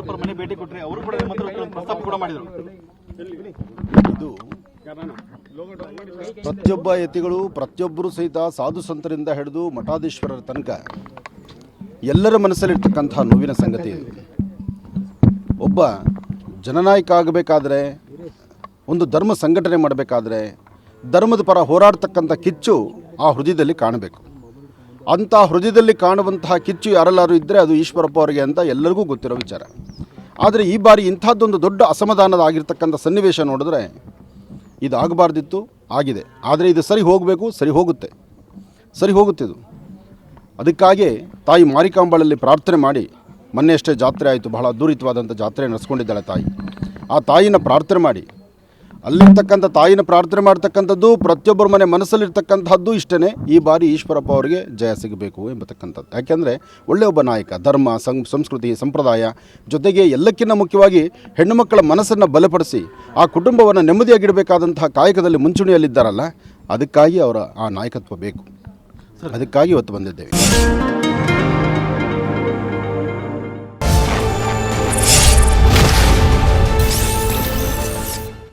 ಯಡಿಯೂರಪ್ಪರ ಮನೆ ಭೇಟಿ ಕೊಟ್ಟರೆ ಅವರು ಕೂಡ ಪ್ರಸ್ತಾಪ ಕೂಡ ಮಾಡಿದರು. ಇದು ಪ್ರತಿಯೊಬ್ಬ ಯತಿಗಳು, ಪ್ರತಿಯೊಬ್ಬರು ಸಹಿತ ಸಾಧು ಸಂತರಿಂದ ಹಿಡಿದು ಮಠಾಧೀಶ್ವರರ ತನಕ ಎಲ್ಲರ ಮನಸ್ಸಲ್ಲಿರ್ತಕ್ಕಂಥ ನೋವಿನ ಸಂಗತಿ ಒಬ್ಬ ಜನನಾಯಕ ಆಗಬೇಕಾದ್ರೆ, ಒಂದು ಧರ್ಮ ಸಂಘಟನೆ ಮಾಡಬೇಕಾದ್ರೆ, ಧರ್ಮದ ಪರ ಹೋರಾಡ್ತಕ್ಕಂಥ ಕಿಚ್ಚು ಆ ಹೃದಯದಲ್ಲಿ ಕಾಣಬೇಕು. ಅಂಥ ಹೃದಯದಲ್ಲಿ ಕಾಣುವಂತಹ ಕಿಚ್ಚು ಯಾರೆಲ್ಲಾರು ಇದ್ದರೆ ಅದು ಈಶ್ವರಪ್ಪ ಅವರಿಗೆ ಅಂತ ಎಲ್ಲರಿಗೂ ಗೊತ್ತಿರೋ ವಿಚಾರ. ಆದರೆ ಈ ಬಾರಿ ಇಂಥದ್ದೊಂದು ದೊಡ್ಡ ಅಸಮಾಧಾನದ ಆಗಿರ್ತಕ್ಕಂಥ ಸನ್ನಿವೇಶ ನೋಡಿದ್ರೆ ಇದು ಆಗಬಾರ್ದಿತ್ತು ಆಗಿದೆ. ಆದರೆ ಇದು ಸರಿ ಹೋಗಬೇಕು, ಸರಿ ಹೋಗುತ್ತೆ. ಸರಿ ಹೋಗುತ್ತೆ ಇದು. ಅದಕ್ಕಾಗಿ ತಾಯಿ ಮಾರಿಕಾಂಬಳಲ್ಲಿ ಪ್ರಾರ್ಥನೆ ಮಾಡಿ ಮೊನ್ನೆ ಅಷ್ಟೇ ಜಾತ್ರೆ ಆಯಿತು, ಬಹಳ ಅದ್ಧೂರಿತವಾದಂಥ ಜಾತ್ರೆ ನಡೆಸ್ಕೊಂಡಿದ್ದಾಳೆ ತಾಯಿ. ಆ ತಾಯಿನ ಪ್ರಾರ್ಥನೆ ಮಾಡಿ ಅಲ್ಲಿರ್ತಕ್ಕಂಥ ತಾಯಿನ ಪ್ರಾರ್ಥನೆ ಮಾಡ್ತಕ್ಕಂಥದ್ದು ಪ್ರತಿಯೊಬ್ಬರ ಮನೆ ಮನಸ್ಸಲ್ಲಿರ್ತಕ್ಕಂಥದ್ದು ಇಷ್ಟೇ ಈ ಬಾರಿ ಈಶ್ವರಪ್ಪ ಅವರಿಗೆ ಜಯ ಸಿಗಬೇಕು ಎಂಬತಕ್ಕಂಥದ್ದು. ಯಾಕೆಂದರೆ ಒಳ್ಳೆಯ ಒಬ್ಬ ನಾಯಕ ಧರ್ಮ ಸಂ ಸಂಸ್ಕೃತಿ ಸಂಪ್ರದಾಯ ಜೊತೆಗೆ ಎಲ್ಲಕ್ಕಿಂತ ಮುಖ್ಯವಾಗಿ ಹೆಣ್ಣು ಮಕ್ಕಳ ಮನಸ್ಸನ್ನು ಬಲಪಡಿಸಿ ಆ ಕುಟುಂಬವನ್ನು ನೆಮ್ಮದಿಯಾಗಿಡಬೇಕಾದಂತಹ ಕಾಯಕದಲ್ಲಿ ಮುಂಚೂಣಿಯಲ್ಲಿದ್ದಾರಲ್ಲ ಅದಕ್ಕಾಗಿ ಅವರ ಆ ನಾಯಕತ್ವ ಬೇಕು. ಅದಕ್ಕಾಗಿ ಇವತ್ತು ಬಂದಿದ್ದೇವೆ.